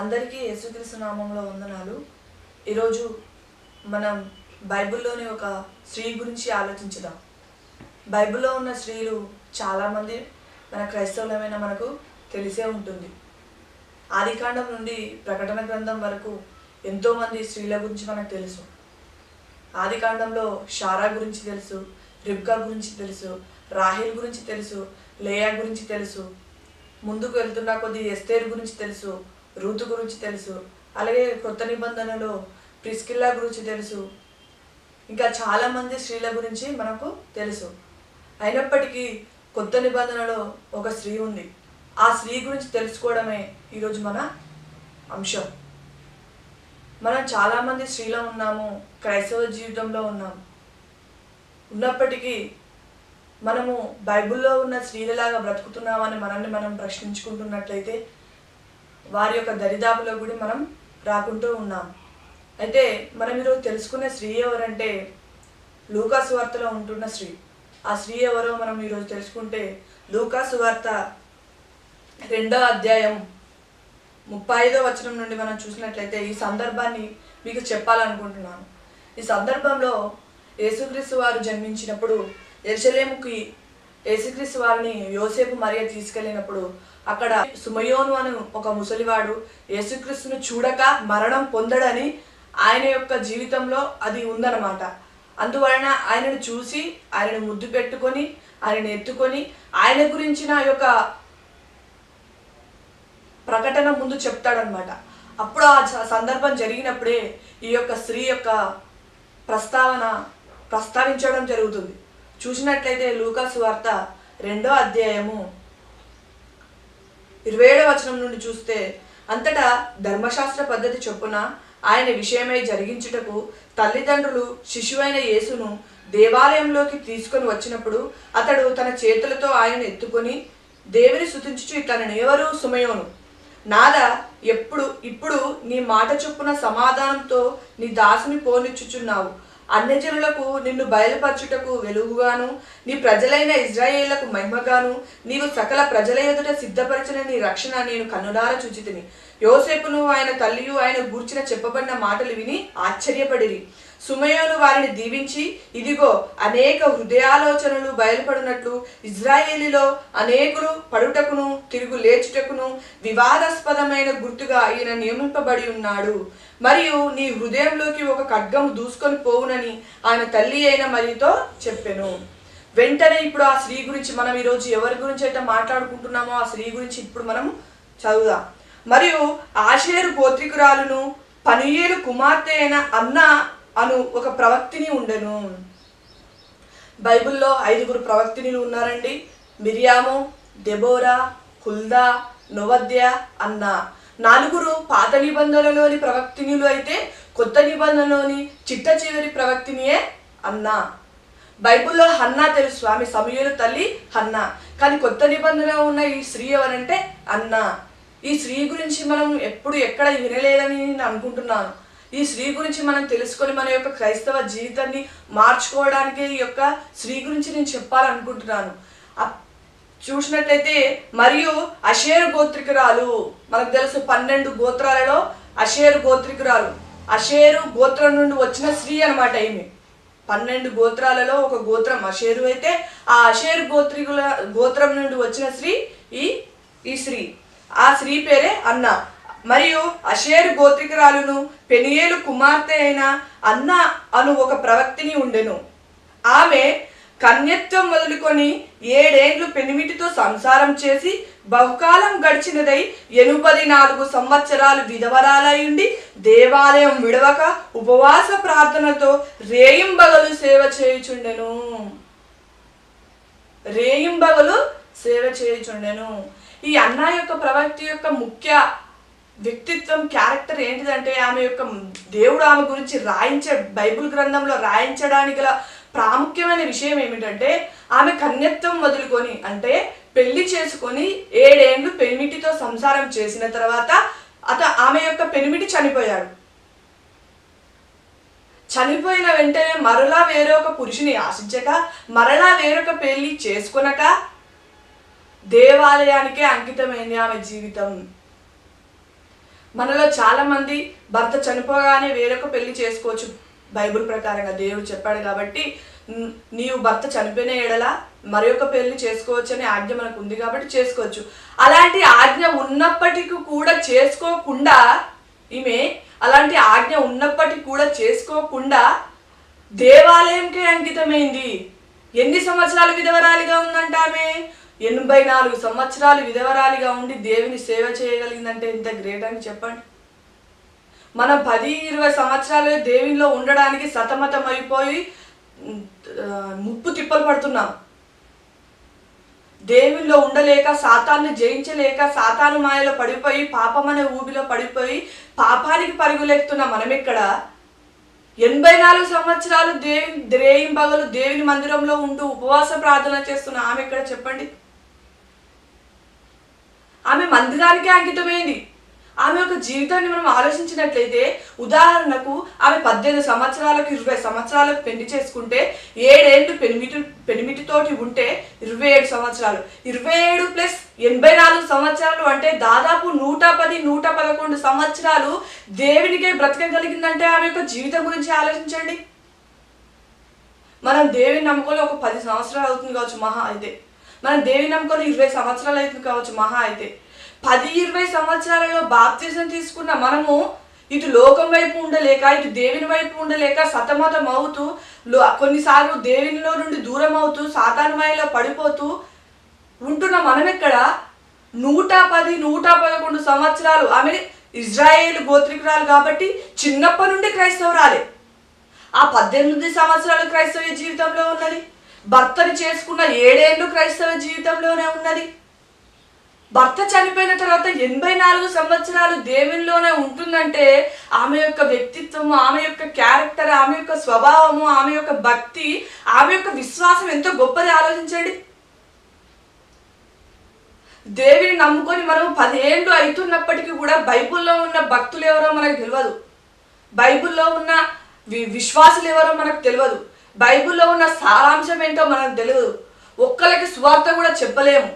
అందరికీ యేసుక్రీస్తు నామంలో వందనాలు. ఈరోజు మనం బైబిల్లోని ఒక స్త్రీ గురించి ఆలోచించుదాం. బైబిల్లో ఉన్న స్త్రీలు చాలామంది మన క్రైస్తవులమైన మనకు తెలిసే ఉంటుంది. ఆదికాండం నుండి ప్రకటన గ్రంథం వరకు ఎంతోమంది స్త్రీల గురించి మనకు తెలుసు. ఆదికాండంలో షారా గురించి తెలుసు రిబ్కా గురించి తెలుసు రాహిల్ గురించి తెలుసు లేయా గురించి తెలుసు ముందుకు వెళ్తున్న కొద్ది ఎస్తేర్ గురించి తెలుసు రూతు గురించి తెలుసు. అలాగే కొత్త నిబంధనలో ప్రిస్కిల్లా గురించి తెలుసు. ఇంకా చాలామంది స్త్రీల గురించి మనకు తెలుసు. అయినప్పటికీ కొత్త నిబంధనలో ఒక స్త్రీ ఉంది. ఆ స్త్రీ గురించి తెలుసుకోవడమే ఈరోజు మన అంశం. మనం చాలామంది స్త్రీలో ఉన్నాము క్రైస్తవ జీవితంలో ఉన్నాము ఉన్నప్పటికీ మనము బైబిల్లో ఉన్న స్త్రీలలాగా బ్రతుకుతున్నామని మనల్ని మనం ప్రశ్నించుకుంటున్నట్లయితే వారి యొక్క దరిదాపులో కూడా మనం రాకుంటూ ఉన్నాం. అయితే మనం ఈరోజు తెలుసుకునే స్త్రీ ఎవరంటే లూకాసు వార్తలో ఉంటున్న స్త్రీ. ఆ స్త్రీ ఎవరో మనం ఈరోజు తెలుసుకుంటే లూకాసు వార్త రెండో అధ్యాయం ముప్పై ఐదో వచనం నుండి మనం చూసినట్లయితే ఈ సందర్భాన్ని మీకు చెప్పాలనుకుంటున్నాను. ఈ సందర్భంలో యేసుక్రీస్తు వారు జన్మించినప్పుడు ఎరుసలేముకి యేసుక్రీస్తు వారిని యోసేపు మరియ తీసుకెళ్ళినప్పుడు అక్కడ సుమయోను అని ఒక ముసలివాడు యేసుక్రీస్తును చూడక మరణం పొందడని ఆయన యొక్క జీవితంలో అది ఉందన్నమాట. అందువలన ఆయనను చూసి ఆయనను ముద్దు పెట్టుకొని ఆయనను ఎత్తుకొని ఆయన గురించిన యొక్క ప్రకటన ముందు చెప్తాడనమాట అప్పుడు ఆ సందర్భం జరిగినప్పుడే ఈ యొక్క స్త్రీ యొక్క ప్రస్తావన ప్రస్తావించడం జరుగుతుంది. చూసినట్లయితే లూకాసు వార్త రెండో అధ్యాయము ఇరవై ఏడవ వచనం నుండి చూస్తే అంతటా ధర్మశాస్త్ర పద్ధతి చొప్పున ఆయన విషయమై జరిగించుటకు తల్లిదండ్రులు శిశువైన యేసును దేవాలయంలోకి తీసుకొని వచ్చినప్పుడు అతడు తన చేతులతో ఆయన ఎత్తుకొని దేవుని శుతించుచు ఇట్లా ఎవరు? సుమయోను. నాద ఎప్పుడు ఇప్పుడు నీ మాట చొప్పున సమాధానంతో నీ దాసుని పోనిచ్చుచున్నావు. అన్యజనులకు నిన్ను బయలుపరచుటకు వెలుగుగాను నీ ప్రజలైన ఇజ్రాయేళ్ళకు మహిమగాను నీవు సకల ప్రజల ఎదుట సిద్ధపరిచిన నీ రక్షణ నేను కన్నుడార చూచితిని. యోసేపును ఆయన తల్లియు ఆయన గూర్చిన చెప్పబడిన మాటలు విని ఆశ్చర్యపడిరి. సుమయోను వారిని దీవించి ఇదిగో అనేక హృదయాలోచనలు బయలుపడినట్లు ఇజ్రాయేలీలో అనేకులు పడుటకును తిరుగు లేచుటకును వివాదాస్పదమైన గుర్తుగా ఈయన నియమింపబడి ఉన్నాడు. మరియు నీ హృదయంలోకి ఒక ఖడ్గం దూసుకొని పోవునని ఆయన తల్లి అయిన మరియతో చెప్పెను. వెంటనే ఇప్పుడు ఆ స్త్రీ గురించి మనం ఈరోజు ఎవరి గురించి అయితే మాట్లాడుకుంటున్నామో ఆ స్త్రీ గురించి ఇప్పుడు మనం చదువుదాం. మరియు ఆశేరు గోత్రికురాలును పనియేలు కుమార్తె అయిన అన్న అను ఒక ప్రవక్తిని ఉండెను. బైబిల్లో ఐదుగురు ప్రవక్తినిలు ఉన్నారండి. మిరియాము దెబోరా హుల్దా నొవద్య అన్న నలుగురు పాత నిబంధనలోని ప్రవక్తినిలు అయితే కొత్త నిబంధనలోని చిట్ట చివరి ప్రవక్తినియే అన్న. బైబిల్లో హన్నా తెలుసు ఆమె సమయలు తల్లి హన్నా. కానీ కొత్త నిబంధన ఉన్న ఈ స్త్రీ ఎవరంటే అన్న. ఈ స్త్రీ గురించి మనం ఎప్పుడు ఎక్కడ వినలేదని నేను అనుకుంటున్నాను. ఈ స్త్రీ గురించి మనం తెలుసుకొని మన యొక్క క్రైస్తవ జీవితాన్ని మార్చుకోవడానికి ఈ యొక్క స్త్రీ గురించి నేను చెప్పాలనుకుంటున్నాను. చూసినట్లయితే మరియు అషేర్ గోత్రికురాలు మనకు తెలుసు పన్నెండు గోత్రాలలో అషేరు గోత్రికురాలు. అషేరు గోత్రం నుండి వచ్చిన స్త్రీ అనమాట ఈమె. పన్నెండు గోత్రాలలో ఒక గోత్రం అషేరు అయితే ఆ అషేరు గోత్రికుల గోత్రం నుండి వచ్చిన స్త్రీ ఈ ఈ స్త్రీ. ఆ స్త్రీ పేరే అన్న. మరియు అషేరు గోత్రికురాలును పెనియేలు కుమార్తె అయిన అన్న అను ఒక ప్రవక్తిని ఉండెను. ఆమె కన్యత్వం మొదలుకొని ఏడేండ్లు పెనిమిటితో సంసారం చేసి బహుకాలం గడిచినదై ఎనుపది నాలుగు సంవత్సరాలు విధవరాలయుండి దేవాలయం విడవక ఉపవాస ప్రార్థనతో రేయింబగలు సేవ చేయుచుండెను. రేయింబగలు సేవ చేయుచుండెను. ఈ అన్న యొక్క ప్రవక్తి యొక్క ముఖ్య వ్యక్తిత్వం క్యారెక్టర్ ఏంటిదంటే ఆమె యొక్క దేవుడు ఆమె గురించి రాయించే బైబిల్ గ్రంథంలో రాయించడానికి గల ప్రాముఖ్యమైన విషయం ఏమిటంటే ఆమె కన్యత్వం వదులుకొని అంటే పెళ్ళి చేసుకొని ఏడేండ్లు పెనిమిటితో సంసారం చేసిన తర్వాత అత ఆమె యొక్క పెనిమిటి చనిపోయాడు చనిపోయిన వెంటనే మరలా వేరొక పురుషుని ఆశించక మరలా వేరొక పెళ్ళి చేసుకొనక దేవాలయానికే అంకితమైంది ఆమె జీవితం. మనలో చాలా మంది భర్త చనిపోగానే వేరొక పెళ్ళి చేసుకోవచ్చు. బైబిల్ ప్రకారంగా దేవుడు చెప్పాడు కాబట్టి నీవు భర్త చనిపోయిన ఎడల మరొక పెళ్ళి చేసుకోవచ్చు అనే ఆజ్ఞ మనకు ఉంది కాబట్టి చేసుకోవచ్చు. అలాంటి ఆజ్ఞ ఉన్నప్పటికీ కూడా చేసుకోకుండా ఈమె అలాంటి ఆజ్ఞ ఉన్నప్పటికీ కూడా చేసుకోకుండా దేవాలయంకే అంకితమైంది. ఎన్ని సంవత్సరాలు విధవరాలిగా ఉందంట ఆమె ఎనభై నాలుగు సంవత్సరాలు విధవరాలిగా ఉండి దేవుని సేవ చేయగలిగిందంటే ఎంత గ్రేట్ అని చెప్పండి. మనం పది ఇరవై సంవత్సరాలు దేవునిలో ఉండడానికి సతమతం అయిపోయి ముప్పు తిప్పలు పడుతున్నాం. దేవునిలో ఉండలేక సాతాన్ని జయించలేక సాతాను మాయలో పడిపోయి పాపం అనే ఊబిలో పడిపోయి పాపానికి పరుగులేస్తున్నాం మనం ఇక్కడ ఎనభై నాలుగు సంవత్సరాలు దేవి ద్రేయం పగలు దేవుని మందిరంలో ఉంటూ ఉపవాస ప్రార్థన చేస్తున్న ఆమె ఇక్కడ చెప్పండి? ఆమె మందిరానికే అంకితమైంది. ఆమె యొక్క జీవితాన్ని మనం ఆలోచించినట్లయితే ఉదాహరణకు ఆమె పద్దెనిమిది సంవత్సరాలకు ఇరవై సంవత్సరాలకు పెళ్ళి చేసుకుంటే ఏడేళ్ళు పెనిమిటి పెనిమిటితోటి ఉంటే ఇరవై ఏడు సంవత్సరాలు. ఇరవై ఏడు ప్లస్ ఎనభై నాలుగు సంవత్సరాలు అంటే దాదాపు నూట పది నూట పదకొండు సంవత్సరాలు దేవునికే బ్రతకగలిగిందంటే ఆమె యొక్క జీవితం గురించి ఆలోచించండి. మనం దేవుని నమ్ముకోలే ఒక పది సంవత్సరాలు అవుతుంది కావచ్చు మహా అయితే. మనం దేవిని నమ్ముకొని ఇరవై సంవత్సరాలు అయితే కావచ్చు మహా అయితే. పది ఇరవై సంవత్సరాలలో బాప్తిజం తీసుకున్న మనము ఇటు లోకం వైపు ఉండలేక ఇటు దేవుని వైపు ఉండలేక సతమతం అవుతూ లో- కొన్నిసార్లు దేవునిలో నుండి దూరం అవుతూ సాతానుమాయలో పడిపోతూ ఉంటున్న మనం ఎక్కడ నూట పది నూట పదకొండు సంవత్సరాలు ఆమె ఇజ్రాయేల్ గోత్రికురాలు కాబట్టి చిన్నప్పటి నుండి క్రైస్తవురాలే. ఆ పద్దెనిమిది సంవత్సరాలు క్రైస్తవ జీవితంలో ఉన్నది. భర్తని చేసుకున్న ఏడేళ్ళు క్రైస్తవ జీవితంలోనే ఉన్నది. భర్త చనిపోయిన తర్వాత ఎనభై నాలుగు సంవత్సరాలు దేవునిలోనే ఉంటుందంటే ఆమె యొక్క వ్యక్తిత్వము ఆమె యొక్క క్యారెక్టర్ ఆమె యొక్క స్వభావము ఆమె యొక్క భక్తి ఆమె యొక్క విశ్వాసం ఎంతో గొప్పది ఆలోచించండి. దేవిని నమ్ముకొని మనం పదేళ్ళు అవుతున్నప్పటికీ కూడా బైబిల్లో ఉన్న భక్తులు ఎవరో మనకు తెలియదు బైబిల్లో ఉన్న వి- విశ్వాసులు ఎవరో మనకు తెలియదు బైబిల్లో ఉన్న సారాంశం ఏంటో మనకు తెలియదు ఒక్కరికి స్వార్థ కూడా చెప్పలేము.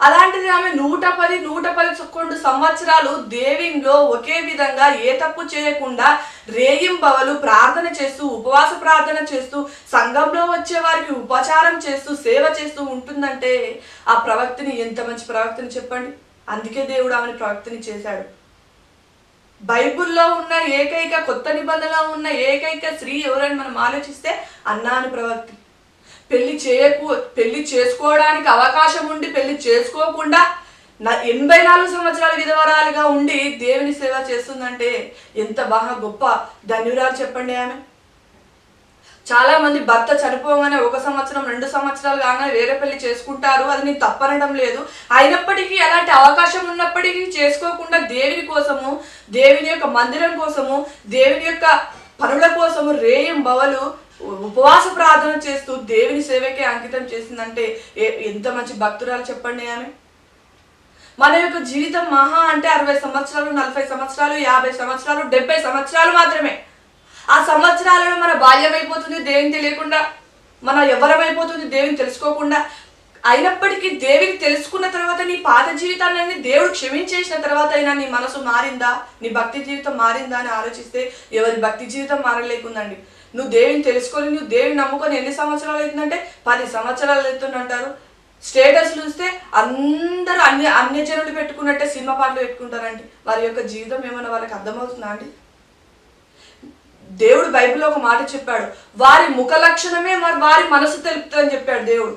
అలాంటిది ఆమె నూట పది నూట పది పదకొండు సంవత్సరాలు దేవిలో ఒకే విధంగా ఏ తప్పు చేయకుండా రేయింబవలు ప్రార్థన చేస్తూ ఉపవాస ప్రార్థన చేస్తూ సంఘంలో వచ్చే వారికి ఉపచారం చేస్తూ సేవ చేస్తూ ఉంటుందంటే ఆ ప్రవక్తిని ఎంత మంచి ప్రవక్తిని చెప్పండి. అందుకే దేవుడు ఆమెను ప్రవక్తిని చేశాడు. బైబుల్లో ఉన్న ఏకైక కొత్త నిబంధనలో ఉన్న ఏకైక స్త్రీ ఎవరని మనం ఆలోచిస్తే అన్నాను ప్రవక్తి. పెళ్ళి చేయకు పెళ్ళి చేసుకోవడానికి అవకాశం ఉండి పెళ్ళి చేసుకోకుండా నా ఎనభై నాలుగు సంవత్సరాల విధవరాలుగా ఉండి దేవుని సేవ చేస్తుందంటే ఎంత బాగా గొప్ప ధన్యురాలు చెప్పండి ఆమె. చాలా మంది భర్త చనిపోగానే ఒక సంవత్సరం రెండు సంవత్సరాలు కాగానే వేరే పెళ్ళి చేసుకుంటారు. అది నేను తప్పనడం లేదు. అయినప్పటికీ అలాంటి అవకాశం ఉన్నప్పటికీ చేసుకోకుండా దేవుని కోసము దేవుని యొక్క మందిరం కోసము దేవుని యొక్క పనుల కోసము రేయం బవలు ఉపవాస ప్రార్థన చేస్తూ దేవుని సేవకే అంకితం చేసిందంటే ఎంత మంచి భక్తురాలు చెప్పండి ఆమె. మన యొక్క జీవితం మహా అంటే అరవై సంవత్సరాలు నలభై సంవత్సరాలు యాభై సంవత్సరాలు డెబ్బై సంవత్సరాలు మాత్రమే. ఆ సంవత్సరాలలో మన బాల్యం అయిపోతుంది దేవుని తెలియకుండా మన ఎవరమైపోతుంది దేవుని తెలుసుకోకుండా. అయినప్పటికీ దేవుని తెలుసుకున్న తర్వాత నీ పాత జీవితాన్ని దేవుడు క్షమించేసిన తర్వాత అయినా నీ మనసు మారిందా? నీ భక్తి జీవితం మారిందా అని ఆలోచిస్తే ఎవరి భక్తి జీవితం మారలేకుందండి. నువ్వు దేవుని తెలుసుకొని నువ్వు దేవుని నమ్ముకొని ఎన్ని సంవత్సరాలు అవుతుందంటే పది సంవత్సరాలు అవుతుందంటారు. స్టేటస్ చూస్తే అందరూ అన్య అన్య జనులు పెట్టుకున్నట్టే సినిమా పాటలు పెట్టుకుంటారండి. వారి యొక్క జీవితం ఏమైనా వాళ్ళకి అర్థమవుతుందా అండి? దేవుడు బైబిల్లో ఒక మాట చెప్పాడు. వారి ముఖ లక్షణమే మరి వారి మనసు తెలుపుతుందని చెప్పాడు దేవుడు.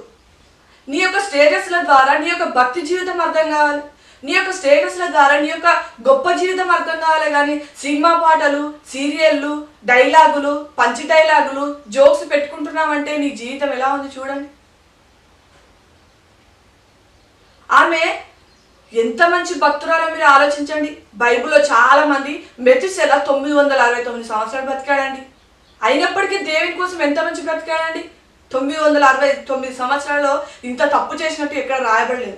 నీ యొక్క స్టేటస్ల ద్వారా నీ యొక్క భక్తి జీవితం అర్థం కావాలి. నీ యొక్క స్టేటస్ల ద్వారా నీ యొక్క గొప్ప జీవితం అర్థం కావాలి కానీ సినిమా పాటలు సీరియళ్ళు డైలాగులు పంచి డైలాగులు జోక్స్ పెట్టుకుంటున్నావంటే నీ జీవితం ఎలా ఉంది చూడండి. ఆమె ఎంత మంచి భక్తురాలో మీరు ఆలోచించండి. బైబిల్లో చాలా మంది మెతుసెల తొమ్మిది వందల అరవై తొమ్మిది సంవత్సరాలు బతికాడండి అయినప్పటికీ దేవుని కోసం ఎంత మంచి బ్రతికాడండి? తొమ్మిది వందల అరవై తొమ్మిది సంవత్సరాల్లో ఇంత తప్పు చేసినట్టు ఎక్కడ రాయబడలేదు.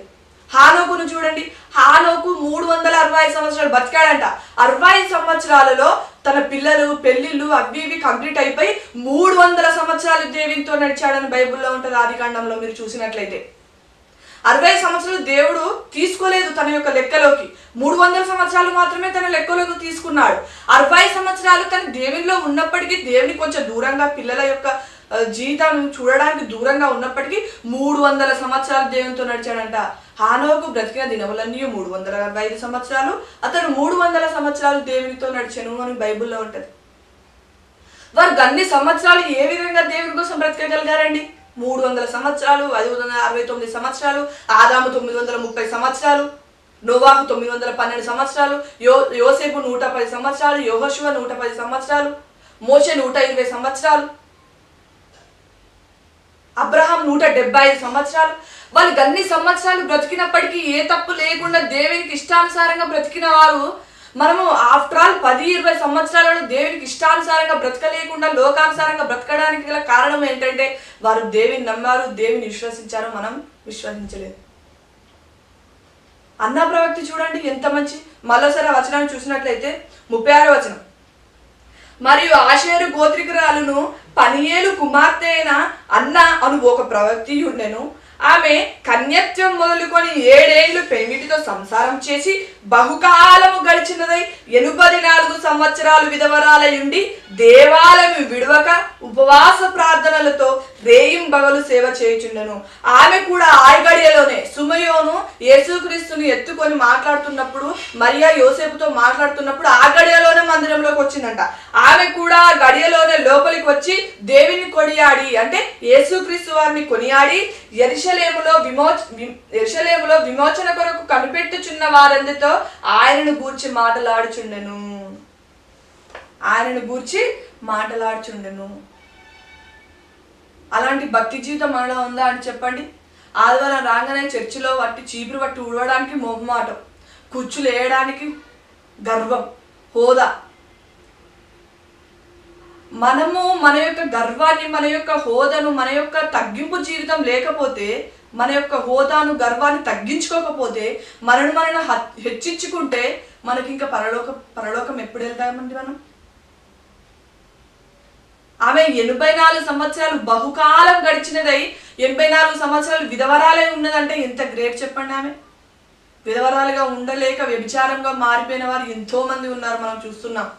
హానోకును చూడండి. హానోకు మూడు వందల అరవై ఐదు సంవత్సరాలు బతికాడంట అరవై ఐదు సంవత్సరాలలో తన పిల్లలు పెళ్ళిళ్ళు అవి ఇవి కంప్లీట్ అయిపోయి మూడు వందల సంవత్సరాలు దేవునితో నడిచాడని బైబిల్లో ఉంటుంది ఆది కాండంలో మీరు చూసినట్లయితే. అరవై సంవత్సరాలు దేవుడు తీసుకోలేదు తన యొక్క లెక్కలోకి. మూడు వందల సంవత్సరాలు మాత్రమే తన లెక్కలోకి తీసుకున్నాడు. అరవై సంవత్సరాలు తన దేవునిలో ఉన్నప్పటికీ దేవుని కొంచెం దూరంగా పిల్లల యొక్క జీవితాన్ని చూడడానికి దూరంగా ఉన్నప్పటికీ మూడు వందల సంవత్సరాలు దేవునితో నడిచాడంట. హానోకు బ్రతికిన దినములన్నీ మూడు వందల అరవై ఐదు సంవత్సరాలు. అతను మూడు వందల సంవత్సరాలు దేవునితో నడిచాను అని బైబిల్లో ఉంటది. వారు అన్ని సంవత్సరాలు ఏ విధంగా దేవుని కోసం బ్రతకగలిగారండి? మూడు వందల సంవత్సరాలు ఐదు వందల అరవై తొమ్మిది సంవత్సరాలు ఆదాము తొమ్మిది వందల ముప్పై సంవత్సరాలు నోవాహు తొమ్మిది వందల పన్నెండు సంవత్సరాలు యో యోసేపు నూట పది సంవత్సరాలు యోహశివ నూట పది సంవత్సరాలు మోషే నూట ఇరవై సంవత్సరాలు అబ్రహాం నూట డెబ్బై ఐదు సంవత్సరాలు. వాళ్ళకి అన్ని సంవత్సరాలు బ్రతికినప్పటికీ ఏ తప్పు లేకుండా దేవునికి ఇష్టానుసారంగా బ్రతికిన వారు మనము ఆఫ్టర్ ఆల్ పది ఇరవై సంవత్సరాలలో దేవునికి ఇష్టానుసారంగా బ్రతకలేకుండా లోకానుసారంగా బ్రతకడానికి గల కారణం ఏంటంటే వారు దేవిని నమ్మారు దేవిని విశ్వసించారు మనం విశ్వసించలేదు. అన్న ప్రవక్తి చూడండి ఎంత మంచి మరోసారి ఆ వచనాన్ని చూసినట్లయితే ముప్పై ఆరు వచనం. మరియు ఆషేరు గోత్రికురాలును పనియేలు కుమార్తె అయిన అన్న అను ఒక ప్రవక్తి ఉండెను. ఆమె కన్యత్వం మొదలుకొని ఏడేళ్ళు పెంగిటితో సంసారం చేసి బహుకాలము గడిచినదై ఎనుపది నాలుగు సంవత్సరాలు విధవరాలయుండి దేవాలయం విడవక ఉపవాస ప్రార్థనలతో రేయిం పగలు సేవ చేయుచుండెను. ఆమె కూడా ఆయగడియలోనే సుమయోను యేసుక్రీస్తుని ఎత్తుకొని మాట్లాడుతున్నప్పుడు మరియా యోసేపుతో మాట్లాడుతున్నప్పుడు ఆ గడియలోనే మందిరంలోకి వచ్చిందంట. ఆమె కూడా గడియలోనే లోపలికి వచ్చి దేవిని కొనియాడి అంటే యేసుక్రీస్తు వారిని కొనియాడి ఎరిశలేములో విమోచ ఎరిశలేములో విమోచన కొరకు కనిపెట్టుచున్న వారందరితో ఆయనను గూర్చి మాటలాడుచుండెను. ఆయనను గూర్చి మాటలాడుచుండెను. అలాంటి భక్తి జీవితం మనలో ఉందా అని చెప్పండి. ఆదివారం రాగానే చర్చిలో వట్టి చీపురు పట్టి ఉడవడానికి మొహమాటం కుచ్చులు వేయడానికి గర్వం హోదా. మనము మన యొక్క గర్వాన్ని మన యొక్క హోదాను మన యొక్క తగ్గింపు జీవితం లేకపోతే మన యొక్క హోదాను గర్వాన్ని తగ్గించుకోకపోతే మనను మనను హెచ్చించుకుంటే మనకి ఇంకా పరలోక పరలోకం ఎప్పుడు వెళ్తామండి మనం? ఆమె ఎనభై నాలుగు సంవత్సరాలు బహుకాలం గడిచినదై ఎనభై నాలుగు సంవత్సరాలు విధవరాలే ఉన్నదంటే ఎంత గ్రేట్ చెప్పండి ఆమె? విధవరాలుగా ఉండలేక వ్యభిచారంగా మారిపోయిన వారు ఎంతో మంది ఉన్నారు మనం చూస్తున్నాం.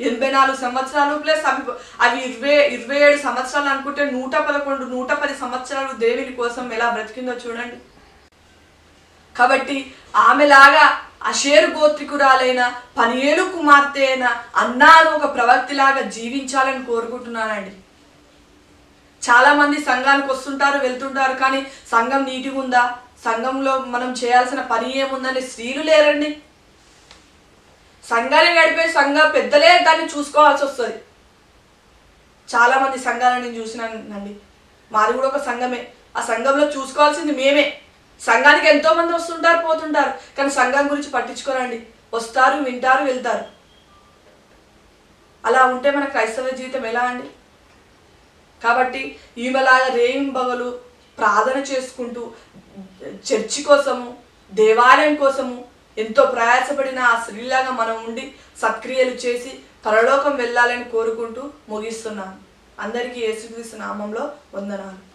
ఎనభై నాలుగు సంవత్సరాలు ప్లస్ అవి అవి ఇరవై ఇరవై ఏడు సంవత్సరాలు అనుకుంటే నూట పదకొండు నూట పది సంవత్సరాలు దేవుని కోసం ఎలా బ్రతికిందో చూడండి. కాబట్టి ఆమెలాగా అషేరు గోత్రికురాలైన పనియేలు కుమార్తె అయిన అన్నాను ఒక ప్రవక్తిలాగా జీవించాలని కోరుకుంటున్నానండి. చాలా మంది సంఘానికి వస్తుంటారు వెళ్తుంటారు కానీ సంఘం నీటిగా ఉందా? సంఘంలో మనం చేయాల్సిన పని ఏముందని స్త్రీలు లేరండి. సంఘాన్ని నడిపే సంఘ పెద్దలే దాన్ని చూసుకోవాల్సి వస్తుంది. చాలా మంది సంఘాలను నేను చూసినానండి. మాది కూడా ఒక సంఘమే. ఆ సంఘంలో చూసుకోవాల్సింది మేమే. సంఘానికి ఎంతో మంది వస్తుంటారు పోతుంటారు. కానీ సంఘం గురించి పట్టించుకోరండి. వస్తారు వింటారు వెళ్తారు. అలా ఉంటే మన క్రైస్తవ జీవితం ఎలా అండి? కాబట్టి ఈమెలాగా రేయింబగలు ప్రార్థన చేసుకుంటూ చర్చి కోసము దేవాలయం కోసము ఎంతో ప్రయాసపడిన ఆ స్త్రీలాగా మనం ఉండి సత్క్రియలు చేసి పరలోకం వెళ్ళాలని కోరుకుంటూ ముగిస్తున్నాను. అందరికీ యేసుక్రీస్తు నామంలో వందనాలు.